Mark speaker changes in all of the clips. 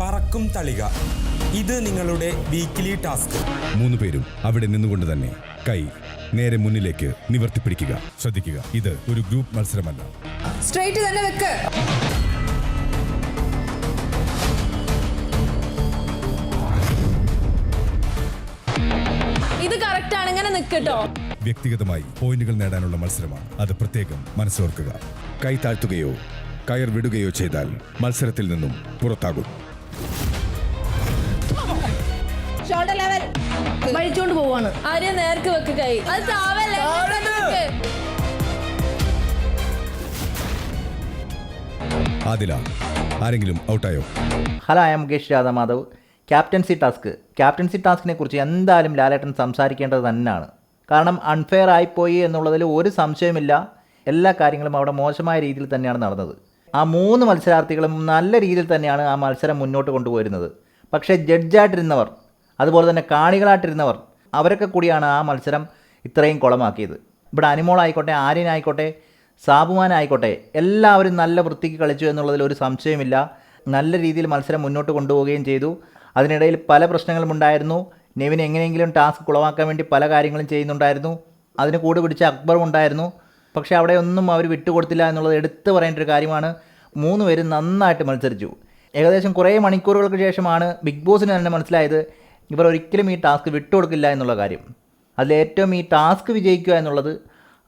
Speaker 1: പറക്കും തളിക. ഇത് നിങ്ങളുടെ വീക്കിലി ടാസ്ക്
Speaker 2: മൂന്ന് പേരും അവിടെ നിന്നുകൊണ്ട് തന്നെ കൈ നേരെ മുന്നിലേക്ക് നിവർത്തിപ്പിടിക്കുക. ശ്രദ്ധിക്കുക ഇത് ഒരു ഗ്രൂപ്പ് മത്സരമല്ല.
Speaker 3: സ്ട്രൈറ്റ് തന്നെ വെക്ക്.
Speaker 4: ഇത് കറക്റ്റ് ആണ് ഇങ്ങനെ നിൽക്കട്ടോ
Speaker 2: വ്യക്തിഗതമായി പോയിന്റുകൾ നേടാനുള്ള മത്സരമാണ്. അത് പ്രത്യേകം മനസ്സോർക്കുക. കൈ താഴ്ത്തുകയോ കയർ വിടുകയോ ചെയ്താൽ മത്സരത്തിൽ നിന്നും പുറത്താകും.
Speaker 3: Shoulder level.
Speaker 4: വലിച്ചോണ്ട് പോവാണ്. ആര്യ നേർക്ക് വെക്ക് കൈ. അത് താവല്ലേ?
Speaker 2: ആദില ആരെങ്കിലും ഔട്ടായോ?
Speaker 5: Hello I'm Mukesh Radhamadhav. Captaincy task. Captaincy ടാസ്കിനെ കുറിച്ച് എന്തായാലും ലാലേട്ടൻ സംസാരിക്കേണ്ടത് തന്നെയാണ് കാരണം അൺഫെയർ ആയിപ്പോയി എന്നുള്ളതിൽ ഒരു സംശയമില്ല. എല്ലാ കാര്യങ്ങളും അവിടെ മോശമായ രീതിയിൽ തന്നെയാണ് നടന്നത്. ആ മൂന്ന് മത്സരാർത്ഥികളും നല്ല രീതിയിൽ തന്നെയാണ് ആ മത്സരം മുന്നോട്ട് കൊണ്ടുപോയിരുന്നത്. പക്ഷേ ജഡ്ജായിട്ടിരുന്നവർ അതുപോലെ തന്നെ കാണികളായിട്ടിരുന്നവർ അവരൊക്കെ കൂടിയാണ് ആ മത്സരം ഇത്രയും കുളമാക്കിയത്. ഇവിടെ അനിമോളായിക്കോട്ടെ ആര്യനായിക്കോട്ടെ സാബുമാനായിക്കോട്ടെ എല്ലാവരും നല്ല വൃത്തിക്ക് കളിച്ചു എന്നുള്ളതിൽ ഒരു സംശയമില്ല. നല്ല രീതിയിൽ മത്സരം മുന്നോട്ട് കൊണ്ടുപോവുകയും ചെയ്തു. അതിനിടയിൽ പല പ്രശ്നങ്ങളും ഉണ്ടായിരുന്നു. നെവിൻ എങ്ങനെയെങ്കിലും ടാസ്ക് കുളമാക്കാൻ വേണ്ടി പല കാര്യങ്ങളും ചെയ്യുന്നുണ്ടായിരുന്നു. അതിന് കൂട് പിടിച്ച അക്ബറും ഉണ്ടായിരുന്നു. പക്ഷേ അവിടെ ഒന്നും അവർ വിട്ടുകൊടുത്തില്ല എന്നുള്ളത് എടുത്തു പറയേണ്ട ഒരു കാര്യമാണ്. മൂന്ന് പേരും നന്നായിട്ട് മത്സരിച്ചു. ഏകദേശം കുറേ മണിക്കൂറുകൾക്ക് ശേഷമാണ് ബിഗ് ബോസിന് തന്നെ മനസ്സിലായത് ഇവർ ഒരിക്കലും ഈ ടാസ്ക് വിട്ടുകൊടുക്കില്ല എന്നുള്ള കാര്യം. അതിലേറ്റവും ഈ ടാസ്ക് വിജയിക്കുക എന്നുള്ളത്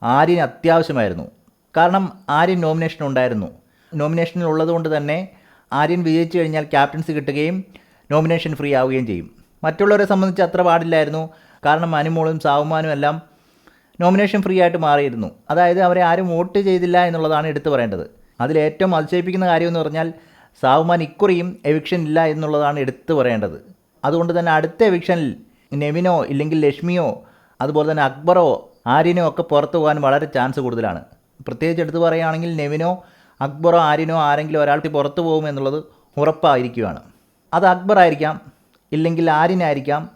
Speaker 5: ആര്യന് അത്യാവശ്യമായിരുന്നു. കാരണം ആര്യൻ നോമിനേഷൻ ഉണ്ടായിരുന്നു. നോമിനേഷനിൽ ഉള്ളതുകൊണ്ട് തന്നെ ആര്യൻ വിജയിച്ചു കഴിഞ്ഞാൽ ക്യാപ്റ്റൻസി കിട്ടുകയും നോമിനേഷൻ ഫ്രീ ആവുകയും ചെയ്യും. മറ്റുള്ളവരെ സംബന്ധിച്ച് അത്ര പാടില്ലായിരുന്നു. കാരണം അനുമോളും സാവുമാനും എല്ലാം നോമിനേഷൻ ഫ്രീ ആയിട്ട് മാറിയിരുന്നു. അതായത് അവരെ ആരും വോട്ട് ചെയ്തില്ല എന്നുള്ളതാണ് എടുത്തു പറയേണ്ടത്. അതിലേറ്റവും അതിശയിപ്പിക്കുന്ന കാര്യമെന്ന് പറഞ്ഞാൽ സാവുമാൻ ഇക്കുറിയും എവിക്ഷൻ ഇല്ല എന്നുള്ളതാണ് എടുത്തു പറയേണ്ടത്. അതുകൊണ്ട് തന്നെ അടുത്ത എവിക്ഷനിൽ നെവിനോ ഇല്ലെങ്കിൽ ലക്ഷ്മിയോ അതുപോലെ തന്നെ അക്ബറോ ആര്യനോ ഒക്കെ പുറത്തു പോകാൻ വളരെ ചാൻസ് കൂടുതലാണ്. പ്രത്യേകിച്ച് എടുത്തു പറയുകയാണെങ്കിൽ നെവിനോ അക്ബറോ ആര്യനോ ആരെങ്കിലും ഒരാൾക്ക് പുറത്തു പോകും എന്നുള്ളത് ഉറപ്പായിരിക്കുകയാണ്. അത് അക്ബർ ആയിരിക്കാം ഇല്ലെങ്കിൽ ആര്യനായിരിക്കാം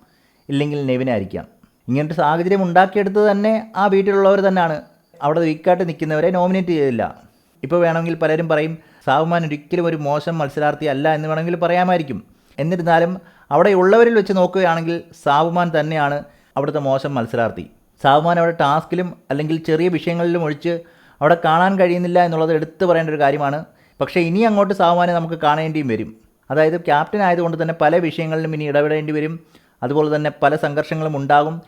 Speaker 5: ഇല്ലെങ്കിൽ നെവിനായിരിക്കാം. ഇങ്ങനത്തെ സാഹചര്യം ഉണ്ടാക്കിയെടുത്തത് തന്നെ ആ വീട്ടിലുള്ളവർ തന്നെയാണ്. അവിടെ വീക്കായിട്ട് നിൽക്കുന്നവരെ നോമിനേറ്റ് ചെയ്തില്ല. ഇപ്പോൾ വേണമെങ്കിൽ പലരും പറയും സാഹുമാൻ ഒരിക്കലും ഒരു മോശം മത്സരാർത്ഥി അല്ല എന്ന് വേണമെങ്കിൽ പറയാമായിരിക്കും. എന്നിരുന്നാലും അവിടെ ഉള്ളവരിൽ വെച്ച് നോക്കുകയാണെങ്കിൽ സാഹുമാൻ തന്നെയാണ് അവിടുത്തെ മോശം മത്സരാർത്ഥി. സാഹുമാൻ അവിടെ ടാസ്കിലും അല്ലെങ്കിൽ ചെറിയ വിഷയങ്ങളിലും ഒഴിച്ച് അവിടെ കാണാൻ കഴിയുന്നില്ല എന്നുള്ളത് എടുത്തു പറയേണ്ട ഒരു കാര്യമാണ്. പക്ഷേ ഇനി അങ്ങോട്ട് സാഹുമാനെ നമുക്ക് കാണേണ്ടിയും വരും. അതായത് ക്യാപ്റ്റൻ ആയതുകൊണ്ട് തന്നെ പല വിഷയങ്ങളിലും ഇനി ഇടപെടേണ്ടി വരും. അതുപോലെ തന്നെ പല സംഘർഷങ്ങളും ഉണ്ടാകും.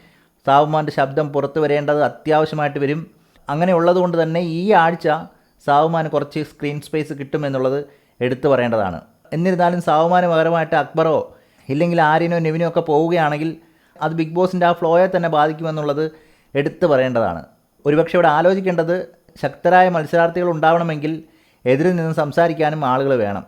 Speaker 5: സാവുമാന്റെ ശബ്ദം പുറത്തു വരേണ്ടത് അത്യാവശ്യമായിട്ട് വരും. അങ്ങനെ ഉള്ളതുകൊണ്ട് തന്നെ ഈ ആഴ്ച സാവുമാന് കുറച്ച് സ്ക്രീൻ സ്പേസ് കിട്ടുമെന്നുള്ളത് എടുത്തു പറയേണ്ടതാണ്. എന്നിരുന്നാലും സാവുമാന് പകരമായിട്ട് അക്ബറോ ഇല്ലെങ്കിൽ ആര്യനോ നെവിനോ ഒക്കെ പോവുകയാണെങ്കിൽ അത് ബിഗ് ബോസിന്റെ ആ ഫ്ലോയെ തന്നെ ബാധിക്കുമെന്നുള്ളത് എടുത്തു പറയേണ്ടതാണ്. ഒരുപക്ഷെ ഇവിടെ ആലോചിക്കേണ്ടത് ശക്തരായ മത്സരാർത്ഥികൾ ഉണ്ടാവണമെങ്കിൽ എതിരിൽ നിന്ന് സംസാരിക്കാനും ആളുകൾ വേണം.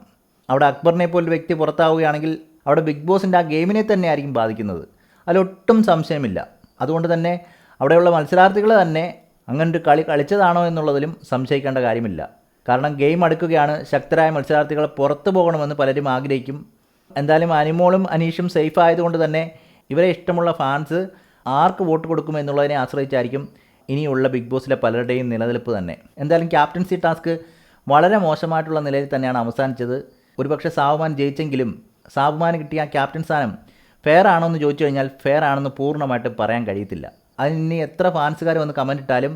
Speaker 5: അവിടെ അക്ബറിനെ പോലൊരു വ്യക്തി പുറത്താവുകയാണെങ്കിൽ അവിടെ ബിഗ് ബോസിന്റെ ആ ഗെയിമിനെ തന്നെ ആയിരിക്കും ബാധിക്കുന്നത്. അതിലൊട്ടും സംശയമില്ല. അതുകൊണ്ട് തന്നെ അവിടെയുള്ള മത്സരാർത്ഥികൾ തന്നെ അങ്ങനൊരു കളി കളിച്ചതാണോ എന്നുള്ളതിലും സംശയിക്കേണ്ട കാര്യമില്ല. കാരണം ഗെയിം അടുക്കുകയാണ് ശക്തരായ മത്സരാർത്ഥികൾ പുറത്തു പോകണമെന്ന് പലരും ആഗ്രഹിക്കും. എന്തായാലും അനിമോളും അനീഷും സേഫ് ആയതുകൊണ്ട് തന്നെ ഇവരെ ഇഷ്ടമുള്ള ഫാൻസ് ആർക്ക് വോട്ട് കൊടുക്കും എന്നുള്ളതിനെ ആശ്രയിച്ചായിരിക്കും ഇനിയുള്ള ബിഗ് ബോസിലെ പലരുടെയും നിലനിൽപ്പ് തന്നെ. എന്തായാലും ക്യാപ്റ്റൻസി ടാസ്ക് വളരെ മോശമായിട്ടുള്ള നിലയിൽ തന്നെയാണ് അവസാനിച്ചത്. ഒരുപക്ഷെ സാവുമാൻ ജയിച്ചെങ്കിലും സാവുമാന് കിട്ടിയ ക്യാപ്റ്റൻ സ്ഥാനം ഫെയർ ആണോ എന്ന് ചോദിച്ചു കഴിഞ്ഞാൽ ഫെയർ ആണെന്ന് പൂർണമായിട്ട് പറയാൻ കഴിയത്തില്ല. അതിന് എത്ര ഫാൻസുകാർ വന്ന് കമന്റ് ഇട്ടാലും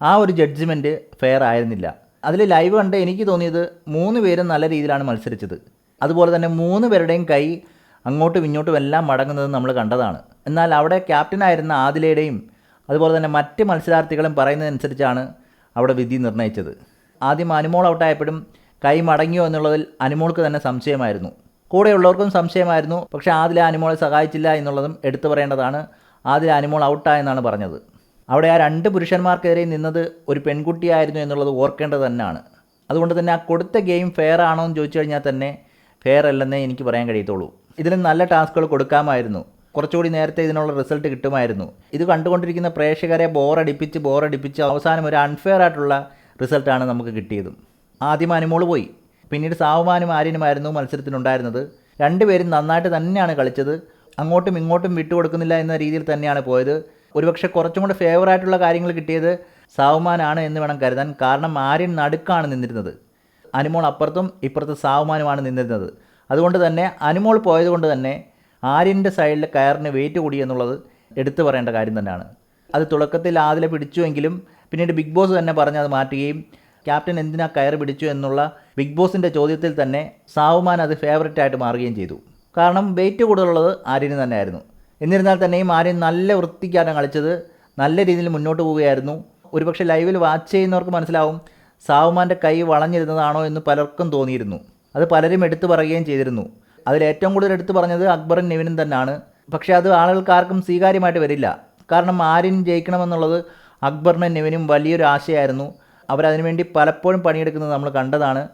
Speaker 5: ആ ഒരു ജഡ്ജ്മെന്റ് ഫെയർ ആയിരുന്നില്ല അതിൽ ലൈവ് കണ്ട് എനിക്ക് തോന്നിയത് മൂന്ന് പേരും നല്ല രീതിയിലാണ് മത്സരിച്ചത്. അതുപോലെ തന്നെ മൂന്ന് പേരുടെയും കൈ അങ്ങോട്ടും ഇങ്ങോട്ടും എല്ലാം മടങ്ങുന്നത് നമ്മൾ കണ്ടതാണ്. എന്നാൽ അവിടെ ക്യാപ്റ്റനായിരുന്ന ആദിലയുടെയും അതുപോലെ തന്നെ മറ്റ് മത്സരാർത്ഥികളും പറയുന്നതനുസരിച്ചാണ് അവിടെ വിധി നിർണയിച്ചത് ആദ്യം അനുമോൾ ഔട്ടായപ്പോഴും കൈ മടങ്ങിയോ എന്നുള്ളതിൽ അനുമോൾക്ക് തന്നെ സംശയമായിരുന്നു. കൂടെയുള്ളവർക്കും സംശയമായിരുന്നു. പക്ഷേ ആദില അനുമോളെ സഹായിച്ചില്ല എന്നുള്ളതും എടുത്തു പറയേണ്ടതാണ്. ആദില അനുമോൾ ഔട്ടായെന്നാണ് പറഞ്ഞത്. അവിടെ ആ രണ്ട് പുരുഷന്മാർക്കെതിരെ നിന്നത് ഒരു പെൺകുട്ടിയായിരുന്നു എന്നുള്ളത് ഓർക്കേണ്ടത് തന്നെയാണ്. അതുകൊണ്ട് തന്നെ ആ കൊടുത്ത ഗെയിം ഫെയർ ആണോ എന്ന് ചോദിച്ചു കഴിഞ്ഞാൽ തന്നെ ഫെയർ അല്ലെന്നേ എനിക്ക് പറയാൻ കഴിയത്തുള്ളൂ. ഇതിന് നല്ല ടാസ്കുകൾ കൊടുക്കാമായിരുന്നു. കുറച്ചുകൂടി നേരത്തെ ഇതിനുള്ള റിസൾട്ട് കിട്ടുമായിരുന്നു. ഇത് കണ്ടുകൊണ്ടിരിക്കുന്ന പ്രേക്ഷകരെ ബോറടിപ്പിച്ച് ബോറടിപ്പിച്ച് അവസാനം ഒരു അൺഫെയർ ആയിട്ടുള്ള റിസൾട്ടാണ് നമുക്ക് കിട്ടിയതും. ആദ്യം അനുമോൾ പോയി. പിന്നീട് സാവുമാനും ആര്യനുമായിരുന്നു മത്സരത്തിനുണ്ടായിരുന്നത്. രണ്ടുപേരും നന്നായിട്ട് തന്നെയാണ് കളിച്ചത്. അങ്ങോട്ടും ഇങ്ങോട്ടും വിട്ടുകൊടുക്കുന്നില്ല എന്ന രീതിയിൽ തന്നെയാണ് പോയത്. ഒരുപക്ഷെ കുറച്ചും കൂടെ ഫേവറായിട്ടുള്ള കാര്യങ്ങൾ കിട്ടിയത് സാവുമാനാണ് എന്ന് വേണം കരുതാൻ. കാരണം ആര്യൻ നടുക്കാണ് നിന്നിരുന്നത്. അനുമോൾ അപ്പുറത്തും ഇപ്പുറത്ത് സാവുമാനുമാണ് നിന്നിരുന്നത്. അതുകൊണ്ട് തന്നെ അനുമോൾ പോയതുകൊണ്ട് തന്നെ ആര്യന്റെ സൈഡിൽ കയറിന് വെയിറ്റ് കൂടി എന്നുള്ളത് എടുത്തു പറയേണ്ട കാര്യം തന്നെയാണ്. അത് തുടക്കത്തിൽ ആദിലെ പിടിച്ചുവെങ്കിലും പിന്നീട് ബിഗ് ബോസ് തന്നെ പറഞ്ഞ് അത് മാറ്റുകയും ക്യാപ്റ്റൻ എന്തിനാ കയർ പിടിച്ചു എന്നുള്ള ബിഗ് ബോസിന്റെ ചോദ്യത്തിൽ തന്നെ സാവുമാൻ അത് ഫേവററ്റ് ആയിട്ട് മാറുകയും ചെയ്തു. കാരണം വെയിറ്റ് കൂടുതലുള്ളത് ആര്യന് തന്നെയായിരുന്നു. എന്നിരുന്നാൽ തന്നെയും ആര്യൻ നല്ല വൃത്തിക്കാണ് കളിച്ചത്. നല്ല രീതിയിൽ മുന്നോട്ട് പോവുകയായിരുന്നു. ഒരുപക്ഷെ ലൈവിൽ വാച്ച് ചെയ്യുന്നവർക്ക് മനസ്സിലാവും സാവുമാന്റെ കൈ വളഞ്ഞിരുന്നതാണോ എന്ന് പലർക്കും തോന്നിയിരുന്നു. അത് പലരും എടുത്തു പറയുകയും ചെയ്തിരുന്നു. അതിൽ ഏറ്റവും കൂടുതൽ എടുത്തു പറഞ്ഞത് അക്ബറും നിവിനും തന്നെയാണ് പക്ഷേ അത് ആളുകൾക്കാർക്കും സ്വീകാര്യമായിട്ട് വരില്ല. കാരണം ആര്യൻ ജയിക്കണമെന്നുള്ളത് അക്ബറിനും നിവിനും വലിയൊരു ആശയമായിരുന്നു അവരതിനുവേണ്ടി പലപ്പോഴും പണിയെടുക്കുന്നത് നമ്മൾ കണ്ടതാണ്.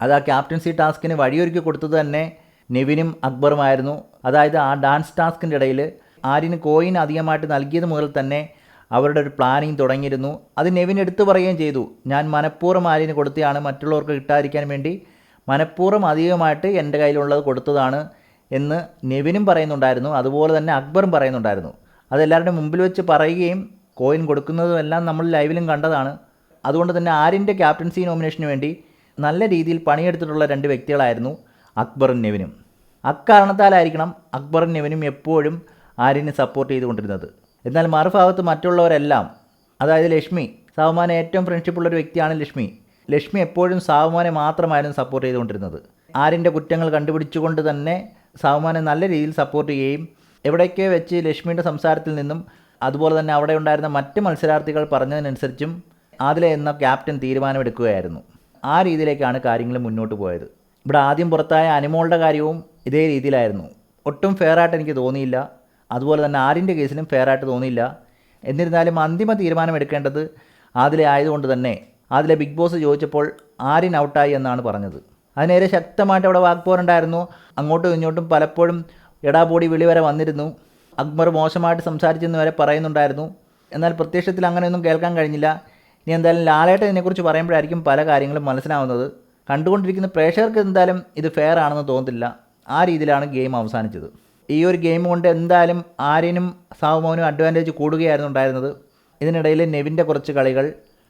Speaker 5: അത് ആ ക്യാപ്റ്റൻസി ടാസ്കിന് വഴിയൊരുക്കി കൊടുത്തത് തന്നെ നെവിനും അക്ബറുമായിരുന്നു അതായത് ആ ഡാൻസ് ടാസ്കിന്റെ ഇടയിൽ ആര്യന് കോയിൻ അധികമായിട്ട് നൽകിയത് മുതൽ തന്നെ അവരുടെ ഒരു പ്ലാനിങ് തുടങ്ങിയിരുന്നു. അത് നെവിൻ എടുത്തു പറയുകയും ചെയ്തു. ഞാൻ മനഃപൂർവം ആര്യന് കൊടുത്തതാണ് മറ്റുള്ളവർക്ക് കിട്ടാതിരിക്കാൻ വേണ്ടി. മനഃപൂർവം അധികമായിട്ട് എന്റെ കയ്യിലുള്ളത് കൊടുത്തതാണ് എന്ന് നെവിനും പറയുന്നുണ്ടായിരുന്നു. അതുപോലെ തന്നെ അക്ബറും പറയുന്നുണ്ടായിരുന്നു. അതെല്ലാവരുടെ മുമ്പിൽ വെച്ച് പറയുകയും കോയിൻ കൊടുക്കുന്നതും എല്ലാം നമ്മൾ ലൈവിലും കണ്ടതാണ്. അതുകൊണ്ട് തന്നെ ആര്യന്റെ ക്യാപ്റ്റൻസി നോമിനേഷന് വേണ്ടി നല്ല രീതിയിൽ പണിയെടുത്തിട്ടുള്ള രണ്ട് വ്യക്തികളായിരുന്നു അക്ബറും നെവിനും. അക്കാരണത്താലായിരിക്കണം അക്ബറും നെവിനും എപ്പോഴും ആര്യനെ സപ്പോർട്ട് ചെയ്തുകൊണ്ടിരുന്നത്. എന്നാൽ മറുഭാഗത്ത് മറ്റുള്ളവരെല്ലാം അതായത് ലക്ഷ്മി സാവുമാനെ ഏറ്റവും ഫ്രണ്ട്ഷിപ്പുള്ള ഒരു വ്യക്തിയാണ് ലക്ഷ്മി. ലക്ഷ്മി എപ്പോഴും സാവുമാനെ മാത്രമായിരുന്നു സപ്പോർട്ട് ചെയ്തുകൊണ്ടിരുന്നത്. ആര്യന്റെ കുറ്റങ്ങൾ കണ്ടുപിടിച്ചുകൊണ്ട് തന്നെ സാവുമാനെ നല്ല രീതിയിൽ സപ്പോർട്ട് ചെയ്യുകയും എവിടെയൊക്കെ വെച്ച് ലക്ഷ്മിയുടെ സംസാരത്തിൽ നിന്നും അതുപോലെ തന്നെ അവിടെ ഉണ്ടായിരുന്ന മറ്റ് മത്സരാർത്ഥികൾ പറഞ്ഞതിനനുസരിച്ചും ആദില എന്ന ക്യാപ്റ്റൻ തീരുമാനമെടുക്കുകയായിരുന്നു. ആ രീതിയിലേക്കാണ് കാര്യങ്ങൾ മുന്നോട്ട് പോയത്. ഇവിടെ ആദ്യം പുറത്തായ അനിമോളുടെ കാര്യവും ഇതേ രീതിയിലായിരുന്നു. ഒട്ടും ഫെയറായിട്ട് എനിക്ക് തോന്നിയില്ല. അതുപോലെ തന്നെ ആരിന്റെ കേസിലും ഫെയറായിട്ട് തോന്നിയില്ല. എന്നിരുന്നാലും അന്തിമ തീരുമാനം എടുക്കേണ്ടത് ആദിലെ ആയതുകൊണ്ട് തന്നെ. ആദിലെ ബിഗ് ബോസ് ചോദിച്ചപ്പോൾ ആരിൻ ഔട്ടായി എന്നാണ് പറഞ്ഞത്. അതിനേരെ ശക്തമായിട്ട് അവിടെ വാക്പോരുണ്ടായിരുന്നു അങ്ങോട്ടും ഇങ്ങോട്ടും പലപ്പോഴും എടാപോടി വിളി വരെ വന്നിരുന്നു. അക്ബർ മോശമായിട്ട് സംസാരിച്ചെന്ന് വരെ പറയുന്നുണ്ടായിരുന്നു. എന്നാൽ പ്രത്യക്ഷത്തിൽ അങ്ങനെയൊന്നും കേൾക്കാൻ കഴിഞ്ഞില്ല. ഇനി എന്തായാലും ലാലേട്ടൻ ഇതിനെക്കുറിച്ച് പറയുമ്പോഴായിരിക്കും പല കാര്യങ്ങളും മനസ്സിലാവുന്നത്. കണ്ടുകൊണ്ടിരിക്കുന്ന പ്രേക്ഷകർക്ക് എന്തായാലും ഇത് ഫെയർ ആണെന്ന് തോന്നുന്നില്ല ആ രീതിയിലാണ് ഗെയിം അവസാനിച്ചത്. ഈ ഒരു ഗെയിം കൊണ്ട് എന്തായാലും ആര്യനും സാവുമോനും അഡ്വാന്റേജ് കൂടുകയായിരുന്നു ഉണ്ടായിരുന്നത്. ഇതിനിടയിൽ നെവിന്റെ കുറച്ച് കളികൾ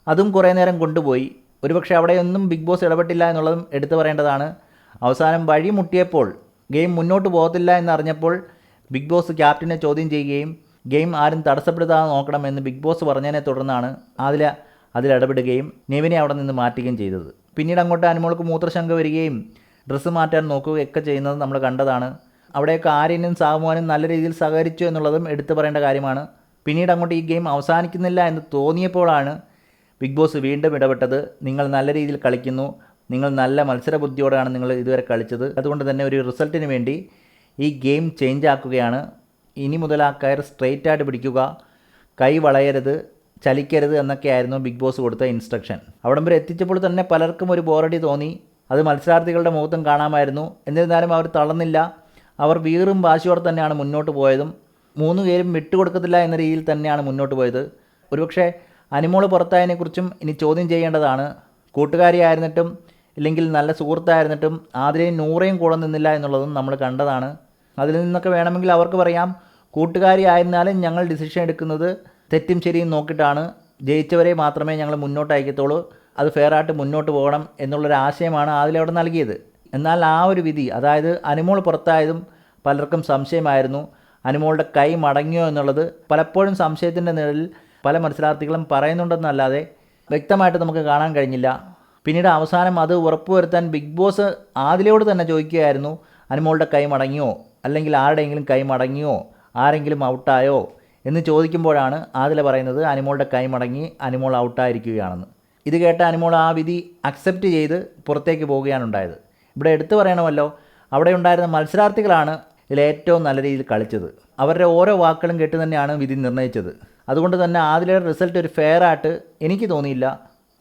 Speaker 5: അതും കുറേ നേരം കൊണ്ടുപോയി. ഒരുപക്ഷെ അവിടെയൊന്നും ബിഗ് ബോസ് ഇടപെട്ടില്ല എന്നുള്ളതും എടുത്തു പറയേണ്ടതാണ്. അവസാനം വഴി മുട്ടിയപ്പോൾ ഗെയിം മുന്നോട്ട് പോകത്തില്ല എന്നറിഞ്ഞപ്പോൾ ബിഗ് ബോസ് ക്യാപ്റ്റനെ ചോദ്യം ചെയ്യുകയും ഗെയിം ആരും തടസ്സപ്പെടുത്താതെ നോക്കണമെന്ന് ബിഗ് ബോസ് പറഞ്ഞതിനെ തുടർന്നാണ് അതിൽ അതിലിടപെടുകയും നെവിനെ അവിടെ നിന്ന് മാറ്റുകയും ചെയ്തത്. പിന്നീട് അങ്ങോട്ട് അനുമോൾക്ക് മൂത്രശങ്ക വരികയും ഡ്രസ്സ് മാറ്റാൻ നോക്കുകയൊക്കെ ചെയ്യുന്നത് നമ്മൾ കണ്ടതാണ്. അവിടെയൊക്കെ ആര്യനും സാമുവാനും നല്ല രീതിയിൽ സഹകരിച്ചു എന്നുള്ളതും എടുത്തു പറയേണ്ട കാര്യമാണ്. പിന്നീട് അങ്ങോട്ട് ഈ ഗെയിം അവസാനിക്കുന്നില്ല എന്ന് തോന്നിയപ്പോഴാണ് ബിഗ് ബോസ് വീണ്ടും ഇടപെട്ടത്. നിങ്ങൾ നല്ല രീതിയിൽ കളിക്കുന്നു. നിങ്ങൾ നല്ല മത്സരബുദ്ധിയോടെയാണ് നിങ്ങൾ ഇതുവരെ കളിച്ചത്. അതുകൊണ്ട് തന്നെ ഒരു റിസൾട്ടിന് വേണ്ടി ഈ ഗെയിം ചേഞ്ച് ആക്കുകയാണ്. ഇനി മുതൽ ആ കയർ സ്ട്രെയിറ്റ് ആയിട്ട് പിടിക്കുക. കൈ വളയരുത്. ചലിക്കരുത് എന്നൊക്കെയായിരുന്നു ബിഗ് ബോസ് കൊടുത്ത ഇൻസ്ട്രക്ഷൻ അവിടം വരെ എത്തിച്ചപ്പോൾ തന്നെ പലർക്കും ഒരു ബോറടി തോന്നി. അത് മത്സരാർത്ഥികളുടെ മുഖത്തും കാണാമായിരുന്നു. എന്നിരുന്നാലും അവർ തളർന്നില്ല. അവർ വീറും വാശിയോടെ തന്നെയാണ് മുന്നോട്ട് പോയതും. മൂന്ന് പേരും വിട്ടുകൊടുക്കത്തില്ല എന്ന രീതിയിൽ തന്നെയാണ് മുന്നോട്ട് പോയത്. ഒരുപക്ഷെ അനിമോൾ പുറത്തായതിനെക്കുറിച്ചും ഇനി ചോദ്യം ചെയ്യേണ്ടതാണ്. കൂട്ടുകാരിയായിരുന്നിട്ടും ഇല്ലെങ്കിൽ നല്ല സുഹൃത്തായിരുന്നിട്ടും ആതിരയും നൂറേയും കൂടെ നിന്നില്ല എന്നുള്ളതും നമ്മൾ കണ്ടതാണ്. അതിൽ നിന്നൊക്കെ വേണമെങ്കിൽ അവർക്ക് പറയാം. കൂട്ടുകാരി ആയിരുന്നാലും ഞങ്ങൾ ഡിസിഷൻ എടുക്കുന്നത് തെറ്റും ശരിയും നോക്കിയിട്ടാണ് ജയിച്ചവരെ മാത്രമേ ഞങ്ങൾ മുന്നോട്ട് അയക്കത്തുള്ളൂ. അത് ഫെയറായിട്ട് മുന്നോട്ട് പോകണം എന്നുള്ളൊരു ആശയമാണ് അതിലവിടെ നൽകിയത്. എന്നാൽ ആ ഒരു വിധി അതായത് അനുമോൾ പുറത്തായതും പലർക്കും സംശയമായിരുന്നു. അനുമോളുടെ കൈ മടങ്ങിയോ എന്നുള്ളത് പലപ്പോഴും സംശയത്തിന്റെ നിഴലിൽ പല മത്സരാർത്ഥികളും പറയുന്നുണ്ടെന്നല്ലാതെ വ്യക്തമായിട്ട് നമുക്ക് കാണാൻ കഴിഞ്ഞില്ല. പിന്നീട് അവസാനം അത് ഉറപ്പുവരുത്താൻ ബിഗ് ബോസ് ആദിലോട് തന്നെ ചോദിക്കുകയായിരുന്നു അനുമോളുടെ കൈ മടങ്ങിയോ? അല്ലെങ്കിൽ ആരുടെയെങ്കിലും കൈ മടങ്ങിയോ? ആരെങ്കിലും ഔട്ടായോ? എന്ന് ചോദിക്കുമ്പോഴാണ് ആദില പറയുന്നത് അനുമോളുടെ കൈ മടങ്ങി അനുമോൾ ഔട്ടായിരിക്കുകയാണെന്ന്. ഇത് കേട്ട അനിമോൾ ആ വിധി അക്സെപ്റ്റ് ചെയ്ത് പുറത്തേക്ക് പോവുകയാണ് ഉണ്ടായത്. ഇവിടെ എടുത്തു പറയണമല്ലോ അവിടെ ഉണ്ടായിരുന്ന മത്സരാർത്ഥികളാണ് ഇതിൽ ഏറ്റവും നല്ല രീതിയിൽ കളിച്ചത്. അവരുടെ ഓരോ വാക്കുകളും കേട്ട് തന്നെയാണ് വിധി നിർണയിച്ചത് അതുകൊണ്ട് തന്നെ ആദിലയുടെ റിസൾട്ട് ഒരു ഫെയർ ആയിട്ട് എനിക്ക് തോന്നിയില്ല.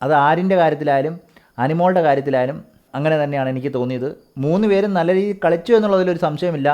Speaker 5: അത് ആരിന്റെ കാര്യത്തിലായാലും അനിമോളുടെ കാര്യത്തിലായാലും അങ്ങനെ തന്നെയാണ് എനിക്ക് തോന്നിയത്. മൂന്ന് പേരും നല്ല രീതിയിൽ കളിച്ചു എന്നുള്ളതിലൊരു സംശയമില്ല.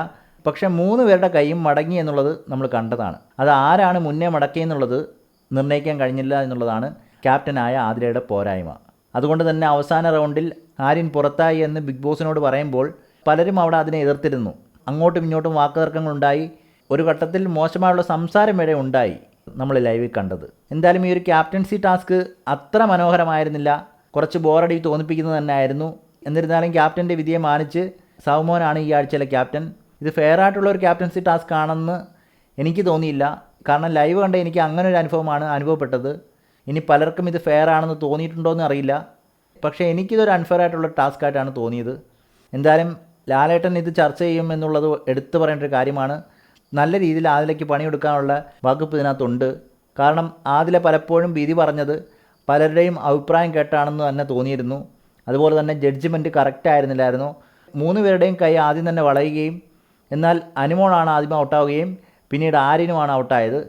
Speaker 5: പക്ഷേ മൂന്ന് പേരുടെ കൈയും മടങ്ങി എന്നുള്ളത് നമ്മൾ കണ്ടതാണ്. അത് ആരാണ് മുന്നേ മടക്കിയെന്നുള്ളത് നിർണയിക്കാൻ കഴിഞ്ഞില്ല എന്നുള്ളതാണ് ക്യാപ്റ്റനായ ആതിരയുടെ പോരായ്മ. അതുകൊണ്ട് തന്നെ അവസാന റൗണ്ടിൽ ആര്യൻ പുറത്തായി എന്ന് ബിഗ് ബോസിനോട് പറയുമ്പോൾ പലരും അവിടെ അതിനെ എതിർത്തിരുന്നു. അങ്ങോട്ടും ഇങ്ങോട്ടും വാക്കുതർക്കങ്ങളുണ്ടായി. ഒരു ഘട്ടത്തിൽ മോശമായുള്ള സംസാരം വരെ ഉണ്ടായി നമ്മൾ ലൈവിൽ കണ്ടത്. എന്തായാലും ഈ ഒരു ക്യാപ്റ്റൻസി ടാസ്ക് അത്ര മനോഹരമായിരുന്നില്ല. കുറച്ച് ബോറടി തോന്നിപ്പിക്കുന്നത് തന്നെയായിരുന്നു. എന്നിരുന്നാലും ക്യാപ്റ്റന്റെ വിധിയെ മാനിച്ച് സൗമോനാണ് ഈ ആഴ്ചയിലെ ക്യാപ്റ്റൻ. ഇത് ഫെയർ ആയിട്ടുള്ള ഒരു ക്യാപ്റ്റൻസി ടാസ്ക് ആണെന്ന് എനിക്ക് തോന്നിയില്ല. കാരണം ലൈവ് കണ്ട എനിക്ക് അങ്ങനെ ഒരു അനുഭവമാണ് അനുഭവപ്പെട്ടത്. ഇനി പലർക്കും ഇത് ഫെയർ ആണെന്ന് തോന്നിയിട്ടുണ്ടോ എന്ന് അറിയില്ല. പക്ഷേ എനിക്കിതൊരു അൺഫെയർ ആയിട്ടുള്ള ടാസ്ക് ആയിട്ടാണ് തോന്നിയത്. എന്തായാലും ലാലേട്ടൻ ഇത് ചർച്ച ചെയ്യും എന്നുള്ളത് എടുത്തു പറയേണ്ട ഒരു കാര്യമാണ്. നല്ല രീതിയിൽ ആദിലേക്ക് പണിയെടുക്കാനുള്ള വകുപ്പ് ഇതിനകത്തുണ്ട്. കാരണം ആദിലെ പലപ്പോഴും വിധി പറഞ്ഞത് പലരുടെയും അഭിപ്രായം കേട്ടാണെന്ന് തന്നെ തോന്നിയിരുന്നു. അതുപോലെ തന്നെ ജഡ്ജ്മെന്റ് കറക്റ്റ് ആയിരുന്നില്ലായിരുന്നു. മൂന്ന് പേരുടെയും കൈ ആദ്യം തന്നെ വളയുകയും എന്നാൽ അനുമോളാണ് ആദ്യം ഔട്ടാവുകയും പിന്നീട് ആര്യനുമാണ് ഔട്ടായത്.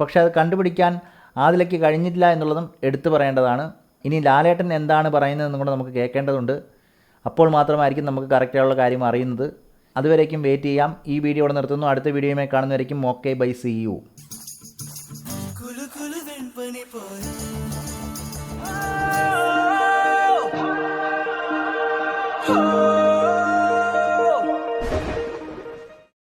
Speaker 5: പക്ഷേ അത് കണ്ടുപിടിക്കാൻ ആദിലയ്ക്ക് കഴിഞ്ഞിട്ടില്ല എന്നുള്ളതും എടുത്തു പറയേണ്ടതാണ്. ഇനി ലാലേട്ടൻ എന്താണ് പറയുന്നതെന്നും കൂടെ നമുക്ക് കേൾക്കേണ്ടതുണ്ട്. അപ്പോൾ മാത്രമായിരിക്കും നമുക്ക് കറക്റ്റായുള്ള കാര്യം അറിയുന്നത്. അതുവരേക്കും വെയിറ്റ് ചെയ്യാം. ഈ വീഡിയോ ഇവിടെ നിർത്തുന്നു. അടുത്ത വീഡിയോയുമായി കാണുന്നവരേക്കും okay bye see you
Speaker 6: Oh!